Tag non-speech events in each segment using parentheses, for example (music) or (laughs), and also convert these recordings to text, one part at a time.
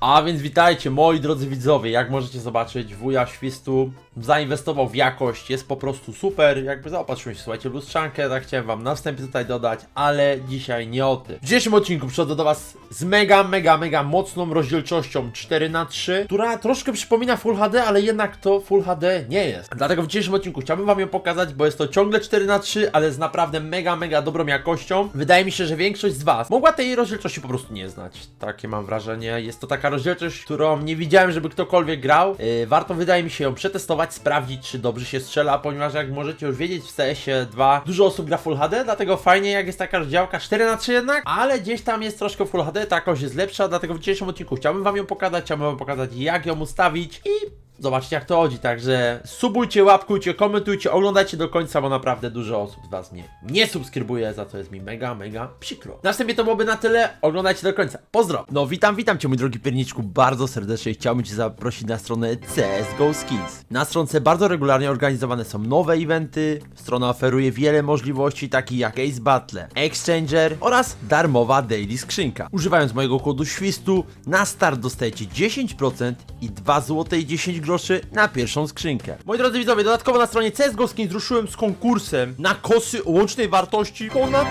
A więc witajcie moi drodzy widzowie, jak możecie zobaczyć wuja Świstu zainwestował w jakość, jest po prostu super, jakby zaopatrzyłem się, słuchajcie, lustrzankę, tak chciałem wam na wstępie tutaj dodać, ale dzisiaj nie o tym. W dzisiejszym odcinku przychodzę do was z mega, mega, mega mocną rozdzielczością 4x3, która troszkę przypomina Full HD, ale jednak to Full HD nie jest. Dlatego w dzisiejszym odcinku chciałbym wam ją pokazać, bo jest to ciągle 4x3, ale z naprawdę mega, mega dobrą jakością. Wydaje mi się, że większość z was mogła tej rozdzielczości po prostu nie znać. Takie mam wrażenie. Jest to taka rozdzielczość, którą nie widziałem, żeby ktokolwiek grał. Yy, warto wydaje mi się ją przetestować, sprawdzić, czy dobrze się strzela, ponieważ jak możecie już wiedzieć, w CS-ie 2 dużo osób gra Full HD, dlatego fajnie jak jest taka rozdziałka 4x3 jednak, ale gdzieś tam jest troszkę Full HD, ta jakość jest lepsza, dlatego w dzisiejszym odcinku chciałbym wam ją pokazać, chciałbym wam pokazać jak ją ustawić i Zobaczcie jak to chodzi, także subujcie, łapkujcie, komentujcie, oglądajcie do końca, bo naprawdę dużo osób z Was mnie nie subskrybuje, za co jest mi mega, mega przykro. Następnie to byłoby na tyle, oglądajcie do końca. Pozdro! No witam, witam Cię mój drogi pierniczku bardzo serdecznie, chciałbym Cię zaprosić na stronę CSGO Skins. Na stronce bardzo regularnie organizowane są nowe eventy, strona oferuje wiele możliwości takich jak Ace Battle, Exchanger oraz darmowa daily skrzynka. Używając mojego kodu świstu, na start dostajecie 10% i 2 zł i 10 groszy na pierwszą skrzynkę. Moi drodzy widzowie, dodatkowo na stronie CSGO Skins ruszyłem z konkursem na kosy o łącznej wartości ponad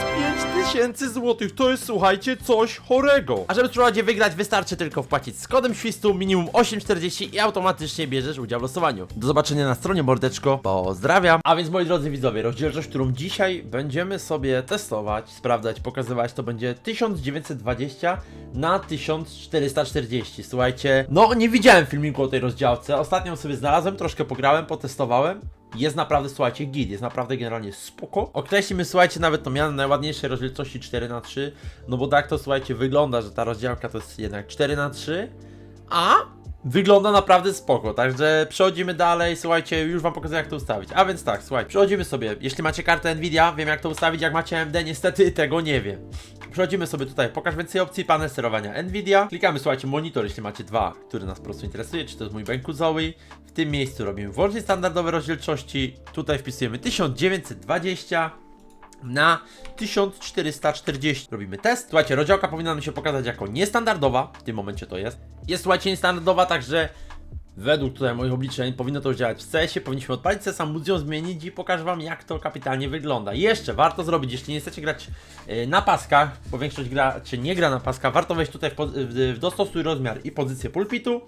5000 zł. To jest, słuchajcie, coś chorego. A żeby spróbować je wygrać, wystarczy tylko wpłacić z kodem świstu minimum 8,40 i automatycznie bierzesz udział w losowaniu. Do zobaczenia na stronie mordeczko. Pozdrawiam. A więc moi drodzy widzowie, rozdzielczość, którą dzisiaj będziemy sobie testować, sprawdzać, pokazywać, to będzie 1920 na 1440. Słuchajcie, no nie widziałem filmiku o tej rozdziałce. Ostatnio ją sobie znalazłem, troszkę pograłem, potestowałem. Jest naprawdę, słuchajcie, git, jest naprawdę generalnie spoko. Określimy, słuchajcie, nawet to miano najładniejszej rozdzielczości 4x3, no bo tak to, słuchajcie, wygląda, że ta rozdziałka to jest jednak 4x3, a wygląda naprawdę spoko, także przechodzimy dalej, słuchajcie, już wam pokazuję jak to ustawić. A więc tak, słuchajcie, przechodzimy sobie, jeśli macie kartę Nvidia, wiem jak to ustawić, jak macie AMD, niestety tego nie wiem. Przechodzimy sobie tutaj, pokaż więcej opcji, panel sterowania Nvidia. Klikamy, słuchajcie, monitor, jeśli macie dwa, który nas po prostu interesuje, czy to jest mój Benku Zoe. W tym miejscu robimy wyłącznie standardowe rozdzielczości. Tutaj wpisujemy 1920 na 1440. Robimy test. Słuchajcie, rozdziałka powinna nam się pokazać jako niestandardowa. W tym momencie to jest. Jest, słuchajcie, niestandardowa, także według tutaj moich obliczeń powinno to już działać w CS-ie. Powinniśmy odpalić CS, ją zmienić i pokażę wam jak to kapitalnie wygląda. Jeszcze warto zrobić, jeśli nie chcecie grać yy, na paskach, bo większość gra, czy nie gra na paskach, warto wejść tutaj w, w, dostosuj rozmiar i pozycję pulpitu.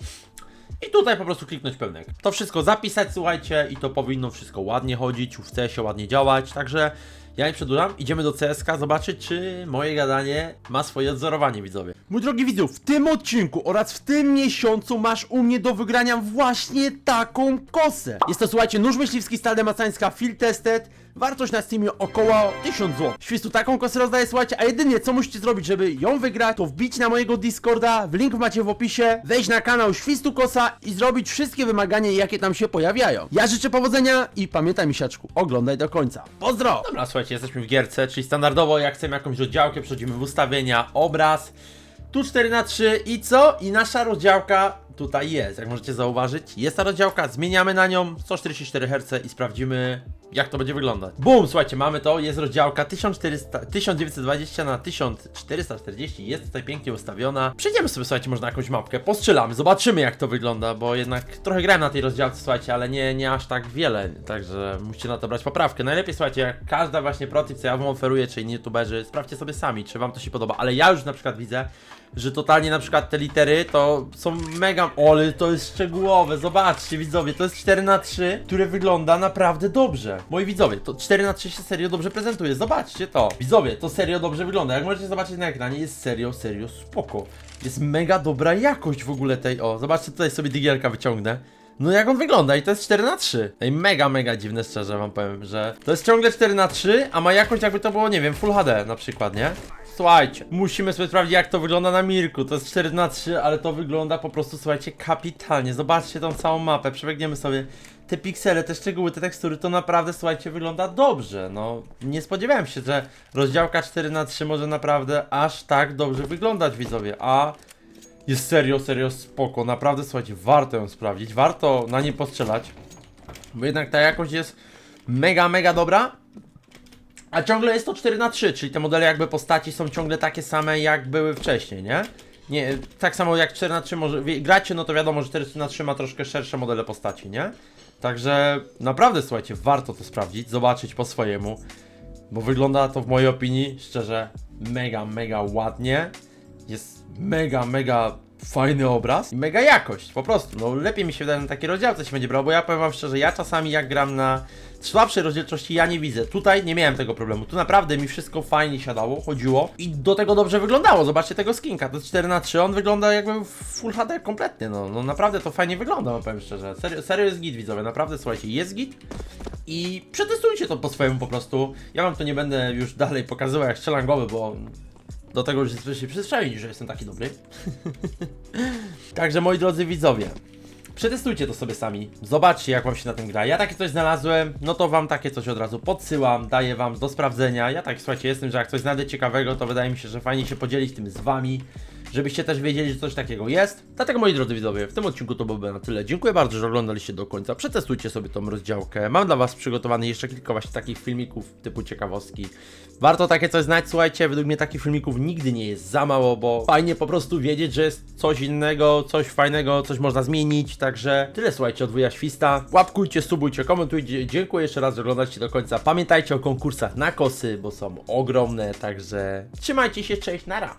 I tutaj po prostu kliknąć pełnego. To wszystko zapisać, słuchajcie, i to powinno wszystko ładnie chodzić, w CS-ie ładnie działać, także ja nie przedłużam, idziemy do CSK zobaczyć, czy moje gadanie ma swoje odzorowanie, widzowie. Mój drogi widzu, w tym odcinku oraz w tym miesiącu masz u mnie do wygrania właśnie taką kosę. Jest to, słuchajcie, nóż myśliwski stal demacańska Field Tested, wartość na Steamie około 1000 zł. Świstu taką kosę rozdaję, słuchajcie, a jedynie co musicie zrobić, żeby ją wygrać, to wbić na mojego Discorda, w link macie w opisie, wejść na kanał Świstu Kosa i zrobić wszystkie wymagania, jakie tam się pojawiają. Ja życzę powodzenia i pamiętaj misiaczku, oglądaj do końca. Pozdro! Dobra, słuchajcie, jesteśmy w gierce, czyli standardowo jak chcemy jakąś rozdziałkę, przechodzimy w ustawienia, obraz, tu 4 na 3 i co? I nasza rozdziałka tutaj jest, jak możecie zauważyć. Jest ta rozdziałka, zmieniamy na nią 144 Hz i sprawdzimy jak to będzie wyglądać. Bum, słuchajcie, mamy to, jest rozdziałka 1400, 1920 na 1440, jest tutaj pięknie ustawiona. Przejdziemy sobie, słuchajcie, może na jakąś mapkę, postrzelamy, zobaczymy jak to wygląda, bo jednak trochę grałem na tej rozdziałce, słuchajcie, ale nie, nie aż tak wiele, także musicie na to brać poprawkę. Najlepiej, słuchajcie, jak każda właśnie protip, co ja wam oferuję, czy youtuberzy, sprawdźcie sobie sami, czy wam to się podoba, ale ja już na przykład widzę, że totalnie na przykład te litery to są mega. O, ale to jest szczegółowe. Zobaczcie, widzowie, to jest 4 na 3 które wygląda naprawdę dobrze. Moi widzowie, to 4 na 3 się serio dobrze prezentuje. Zobaczcie to. Widzowie, to serio dobrze wygląda. Jak możecie zobaczyć na ekranie, jest serio, serio spoko. Jest mega dobra jakość w ogóle tej. O, zobaczcie, tutaj sobie digielka wyciągnę. No jak on wygląda i to jest 4 na 3 Ej, mega, mega dziwne szczerze wam powiem, że to jest ciągle 4 na 3 a ma jakość jakby to było, nie wiem, Full HD na przykład, nie? Słuchajcie, musimy sobie sprawdzić jak to wygląda na Mirku. To jest 4 na 3 ale to wygląda po prostu, słuchajcie, kapitalnie. Zobaczcie tą całą mapę, przebiegniemy sobie te piksele, te szczegóły, te tekstury, to naprawdę, słuchajcie, wygląda dobrze. No, nie spodziewałem się, że rozdziałka 4 na 3 może naprawdę aż tak dobrze wyglądać, widzowie, a jest serio, serio spoko. Naprawdę, słuchajcie, warto ją sprawdzić, warto na nie postrzelać, bo jednak ta jakość jest mega, mega dobra. A ciągle jest to 4 na 3 czyli te modele jakby postaci są ciągle takie same jak były wcześniej, nie? Nie, tak samo jak 4 na 3 może, gracie, no to wiadomo, że 4 na 3 ma troszkę szersze modele postaci, nie? Także naprawdę, słuchajcie, warto to sprawdzić, zobaczyć po swojemu, bo wygląda to w mojej opinii, szczerze, mega, mega ładnie. Jest mega, mega fajny obraz i mega jakość, po prostu. No lepiej mi się wydaje na takie rozdziałce się będzie brał, bo ja powiem wam szczerze, ja czasami jak gram na słabszej rozdzielczości, ja nie widzę. Tutaj nie miałem tego problemu. Tu naprawdę mi wszystko fajnie siadało, chodziło i do tego dobrze wyglądało. Zobaczcie tego skinka, to jest 4 na 3 on wygląda jakby Full HD kompletnie, no, no naprawdę to fajnie wygląda, no powiem szczerze. Serio, serio jest git widzowie, naprawdę słuchajcie, jest git. I przetestujcie to po swojemu po prostu. Ja wam to nie będę już dalej pokazywał jak strzelam głowy, bo do tego już jesteście przyzwyczajeni, że jestem taki dobry. (laughs) Także moi drodzy widzowie, przetestujcie to sobie sami. Zobaczcie jak wam się na tym gra. Ja takie coś znalazłem, no to wam takie coś od razu podsyłam, daję wam do sprawdzenia. Ja tak słuchajcie, jestem, że jak coś znajdę ciekawego, to wydaje mi się, że fajnie się podzielić tym z wami. Żebyście też wiedzieli, że coś takiego jest. Dlatego moi drodzy widzowie, w tym odcinku to byłoby na tyle. Dziękuję bardzo, że oglądaliście do końca. Przetestujcie sobie tą rozdziałkę. Mam dla was przygotowanych jeszcze kilka właśnie takich filmików typu ciekawostki. Warto takie coś znać, słuchajcie, według mnie takich filmików nigdy nie jest za mało, bo fajnie po prostu wiedzieć, że jest coś innego, coś fajnego, coś można zmienić, także tyle słuchajcie od wuja śwista. Łapkujcie, subujcie, komentujcie. Dziękuję jeszcze raz, że oglądacie do końca. Pamiętajcie o konkursach na kosy, bo są ogromne, także trzymajcie się, cześć, nara!